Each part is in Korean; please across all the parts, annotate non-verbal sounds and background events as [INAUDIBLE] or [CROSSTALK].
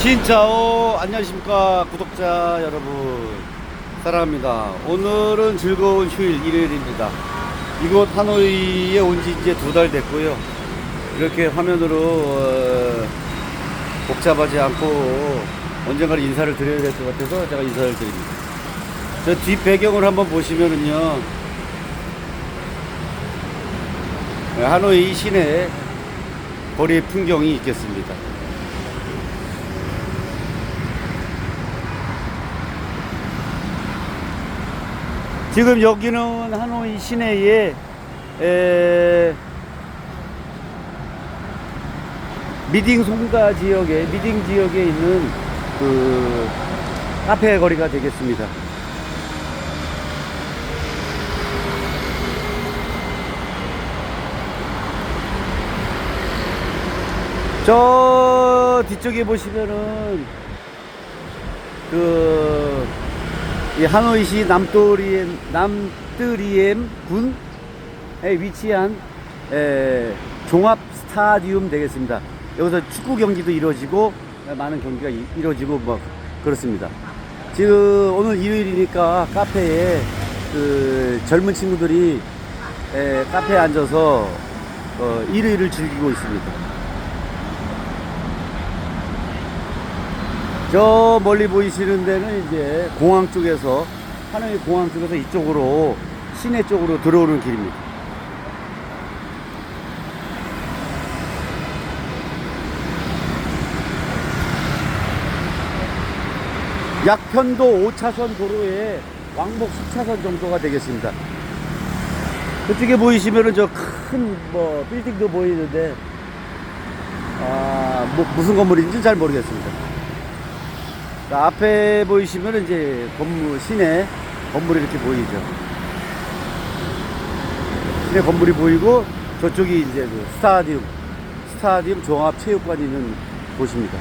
신짜오 안녕하십니까 구독자 여러분. 사랑합니다. 오늘은 즐거운 휴일 일요일입니다. 이곳 하노이에 온 지 이제 두 달 됐고요. 이렇게 화면으로 어, 복잡하지 않고 언젠가는 인사를 드려야 될 것 같아서 제가 인사를 드립니다. 저 뒷 배경을 한번 보시면은요. 하노이 시내 거리 풍경이 있겠습니다 지금 여기는 하노이 시내에 에, 미딩 송가 지역에 미딩 지역에 있는 그 카페 거리가 되겠습니다. 저 뒤쪽에 보시면은 그 이 하노이시 남도리엠 남뜨리엠 군에 위치한 에, 종합 스타디움 되겠습니다. 여기서 축구 경기도 이루어지고 많은 경기가 이- 이루어지고 뭐 그렇습니다. 지금 오늘 일요일이니까 카페에 그 젊은 친구들이 에, 카페에 앉아서 어, 일요일을 즐기고 있습니다. 저 멀리 보이시는 데는 이제 공항 쪽에서 하노이 공항 쪽에서 이쪽으로 시내 쪽으로 들어오는 길입니다. 약편도 5차선 도로에 왕복 10차선 정도가 되겠습니다. 그쪽에 보이시면은 저 큰 뭐 빌딩도 보이는데 아, 뭐 무슨 건물인지 잘 모르겠습니다. 자, 앞에 보이시면 이제 건물, 시내 건물이 이렇게 보이죠. 시내 건물이 보이고 저쪽이 이제 그 스타디움, 스타디움 종합체육관이 있는 곳입니다.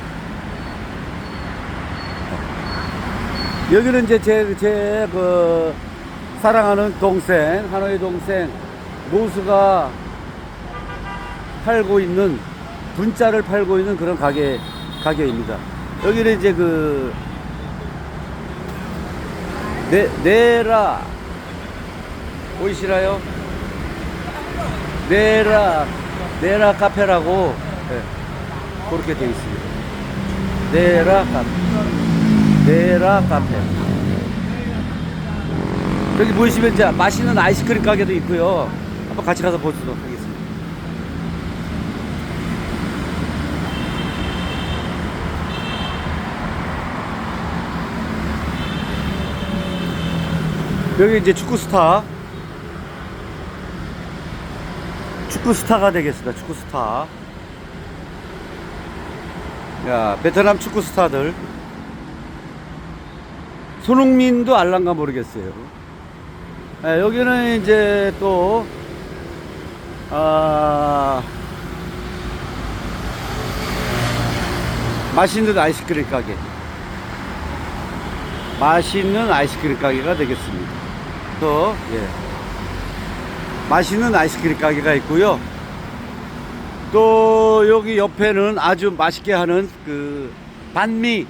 여기는 이제 제, 제, 그, 사랑하는 동생, 하노이 동생, 노수가 팔고 있는, 분짜를 팔고 있는 그런 가게, 가게입니다. 여기는 이제 그, 네, 네라, 보이시나요? 네라, 네라 카페라고, 예, 그렇게 되어 있습니다. 네라 카페. 네라 카페. 여기 보이시면 이제 맛있는 아이스크림 가게도 있고요. 한번 같이 가서 보도록 하겠습니다. 여기 이제 축구 스타. 축구 스타가 되겠습니다. 축구 스타. 야, 베트남 축구 스타들. 손흥민도 알란가 모르겠어요. 예, 여기는 이제 또, 아, 맛있는 아이스크림 가게. 맛있는 아이스크림 가게가 되겠습니다. 또, 예. 맛있는 아이스크림 가게가 있고요. 또 여기 옆에는 아주 맛있게 하는 그 반미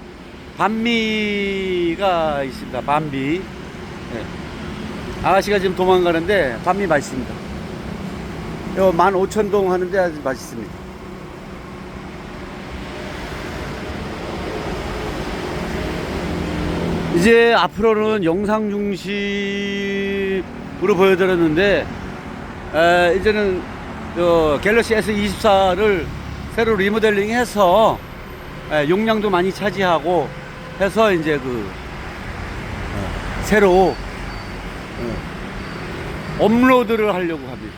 반미가 있습니다. 반미. 예. 아가씨가 지금 도망가는데 반미 맛있습니다. 요 15,000동 하는데 아주 맛있습니다. 이제 앞으로는 영상 중심 으로 보여드렸는데 에, 이제는 저 갤럭시 S24를 새로 리모델링해서 에, 용량도 많이 차지하고 해서 이제 그 어, 새로 어, 업로드를 하려고 합니다.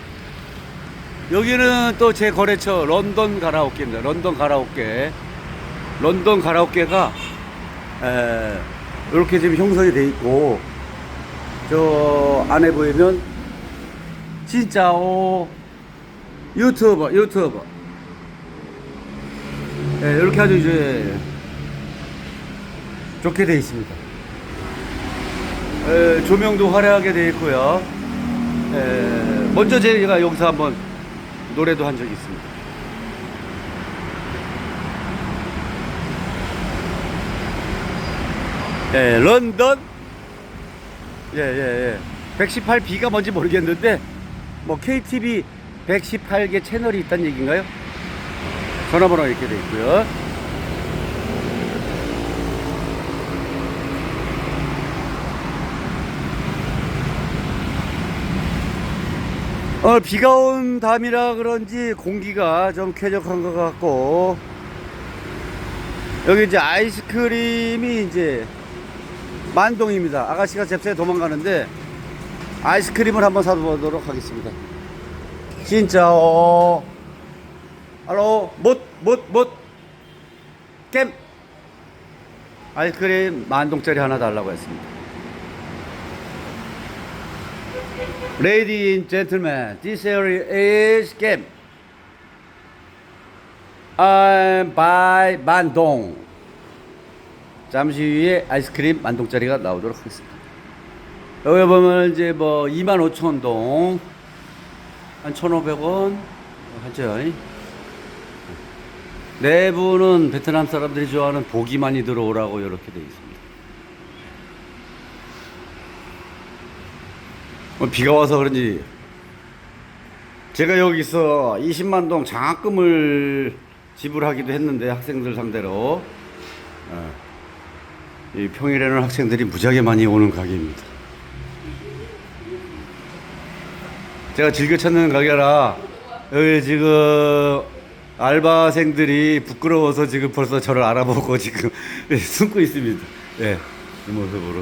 여기는 또 제 거래처 런던 가라오케입니다. 런던 가라오케. 런던 가라오케가 에, 이렇게 지금 형성이 돼 있고 저 안에 보이면 진짜 오 유튜버 유튜버 네, 이렇게 아주 이제 좋게 돼 있습니다. 에, 조명도 화려하게 돼 있고요. 에, 먼저 제가 여기서 한번 노래도 한 적이 있습니다. 예, 런던. 예, 예, 예. 118B가 뭔지 모르겠는데, 뭐, KTV 118개 채널이 있다는 얘기인가요? 전화번호 이렇게 돼 있고요. 어, 비가 온 다음이라 그런지 공기가 좀 쾌적한 것 같고, 여기 이제 아이스크림이 이제 만동입니다. 아가씨가 잽싸게 도망가는데, 아이스크림을 한번 사보도록 하겠습니다. 진짜, 어, 알로, 못, 못, 못, 겜! 아이스크림 만동짜리 하나 달라고 했습니다. Ladies and gentlemen, this area is game. I'm by 만동. 잠시 후에 아이스크림 만 동짜리가 나오도록 하겠습니다. 여기 보면 이제 뭐 25,000동, 한 1,500원 하죠. 내부는 베트남 사람들이 좋아하는 고기 많이 들어오라고 이렇게 되어 있습니다. 뭐 비가 와서 그런지 제가 여기서 20만 동 장학금을 지불하기도 했는데 학생들 상대로 어, 이 평일에는 학생들이 무지하게 많이 오는 가게입니다. 제가 즐겨 찾는 가게라 여기 지금 알바생들이 부끄러워서 지금 벌써 저를 알아보고 지금 [LAUGHS] 숨고 있습니다. 예, 이 모습으로.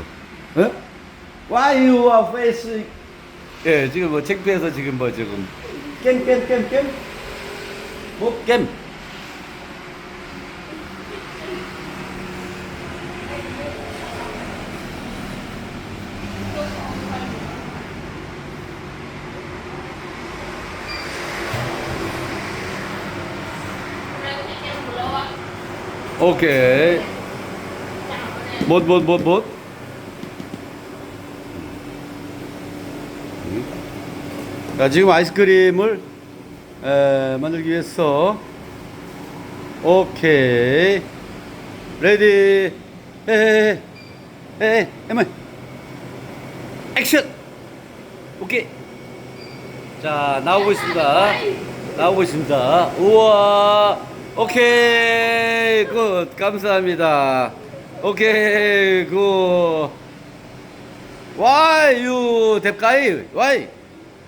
어? Why you are face? 예, 지금 뭐 창피해서 지금 뭐 지금 겜? 뭐 겜? 오케이. 못. 자, 지금 아이스크림을 에, 만들기 위해서. 오케이. 레디. 에에에 에에 에만 액션! 오케이. 자 나오고 있습니다. 나오고 있습니다. 우와 오케이 굿. 감사합니다. 오케이 굿. 와이 유 뎁가이. 와이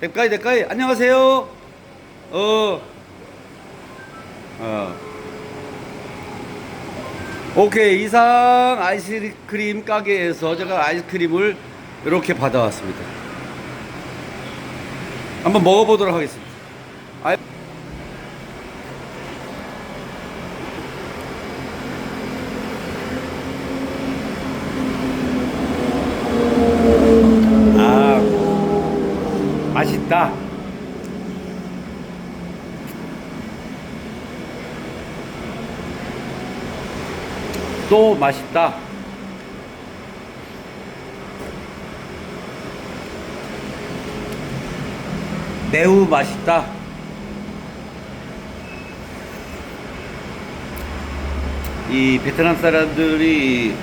뎁가이 뎁가이. 안녕하세요. 어. 어. 오케이 이상 아이스크림 가게에서 제가 아이스크림을 이렇게 받아왔습니다. 한번 먹어보도록 하겠습니다 있다 또 맛있다. 매우 맛있다. 이 베트남 사람들이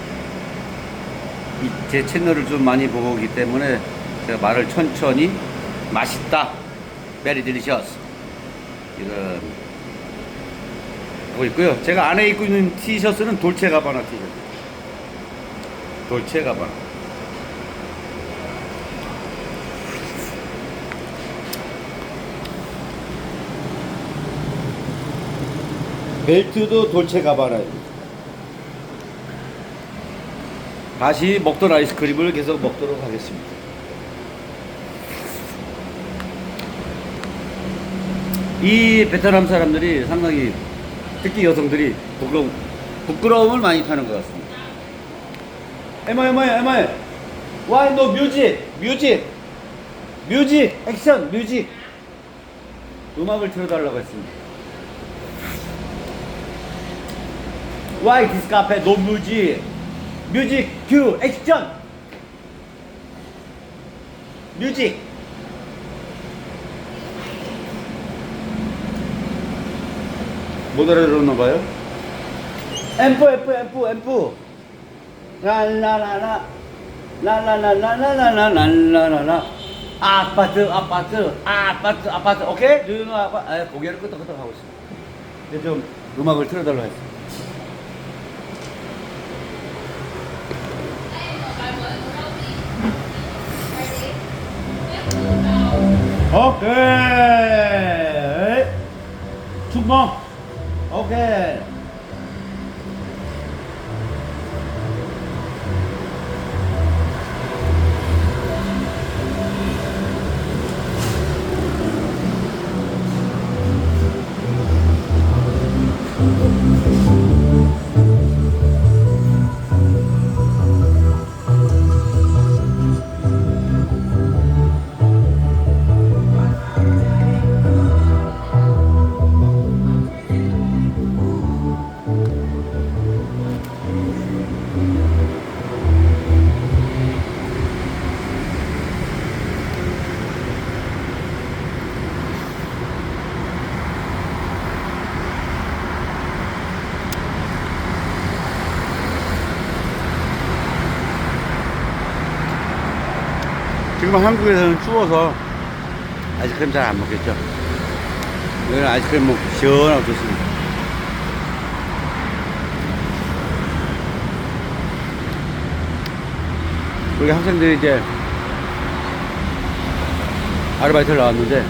이제 채널을 좀 많이 보고 오기 때문에 제가 말을 천천히 맛있다. Very delicious. 이런 하고 있고요. 제가 안에 입고 있는 티셔츠는 돌체 가바나 티셔츠. 돌체 가바나. 벨트도 돌체 가바나입니다. 다시 먹던 아이스크림을 계속 먹도록 하겠습니다. 이 베트남 사람들이 상당히 특히 여성들이 부끄러움, 부끄러움을 많이 타는 것 같습니다. 에마 에마 에마 Why no music? music music 액션 music 음악을 틀어달라고 했습니다. Why this cafe no music? music cue 액션 music 못 알아들었나 봐요? 앰프 앰프 앰프 앰프. 랄라라라. 랄라라라라라라라라라 아파트 아파트 아파트 아파트. 오케이? 누누 아파 아 고개를 끄덕끄덕 하고 있어 이제 좀 음악을 틀어달라 했어 오케이. 충봉 오케이 지금 한국에서는 추워서 아이스크림 잘 안 먹겠죠. 여기는 아이스크림 먹고 시원하고 좋습니다. 우리 학생들이 이제 아르바이트를 나왔는데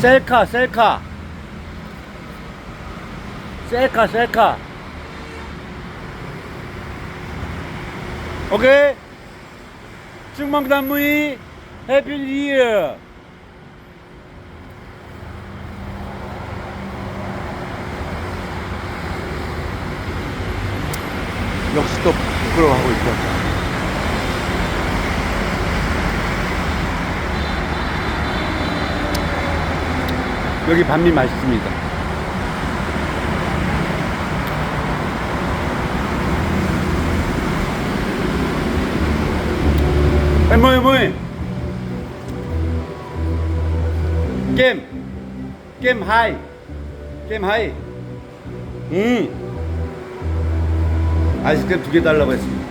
셀카 셀카 셀카 셀카 오케이 충망 단무이 해피 리어 역시 또 부끄러워하고 있죠 여기 반미 맛있습니다. 에 뭐해 뭐해 게임 게임 하이 게임 하이 음 아이스크림 두 개 달라고 했습니다.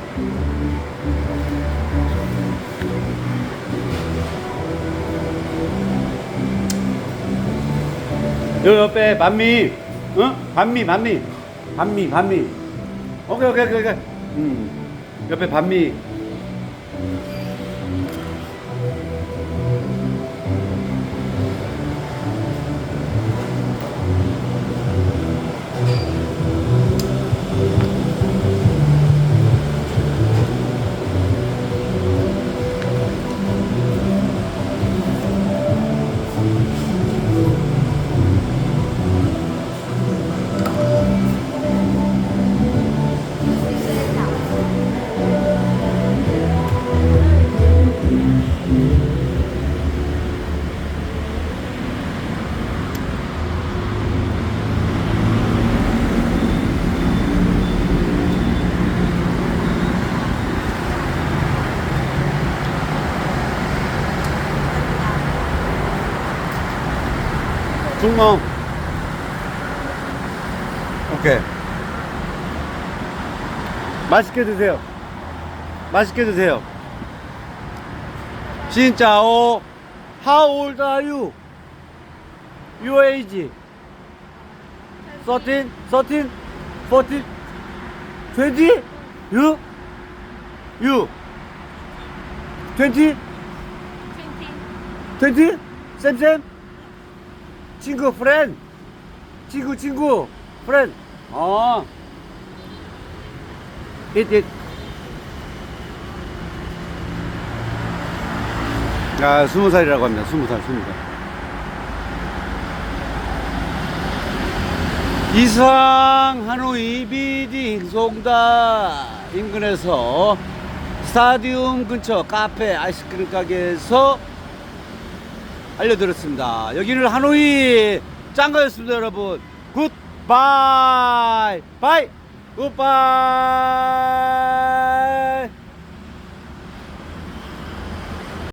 요 옆에 반미. 어? 반미 반미. 반미 반미. 오케이 오케이 오케이 오케이. 음. 옆에 반미 중멍 오케이 맛있게 드세요 맛있게 드세요 진짜오 How old are you? Your age? 13? 13? 14? 20? You? You? 20? 20? Same same? 친구 프렌 친구 친구 프렌 어. 이잇 아 스무 살이라고 합니다. 스무 살 스무 살. 이상 하노이 비딩 송다. 인근에서 스타디움 근처 카페 아이스크림 가게에서 알려드렸습니다. 여기는 하노이 짱가였습니다, 여러분. 굿바이, 바이, 굿바이.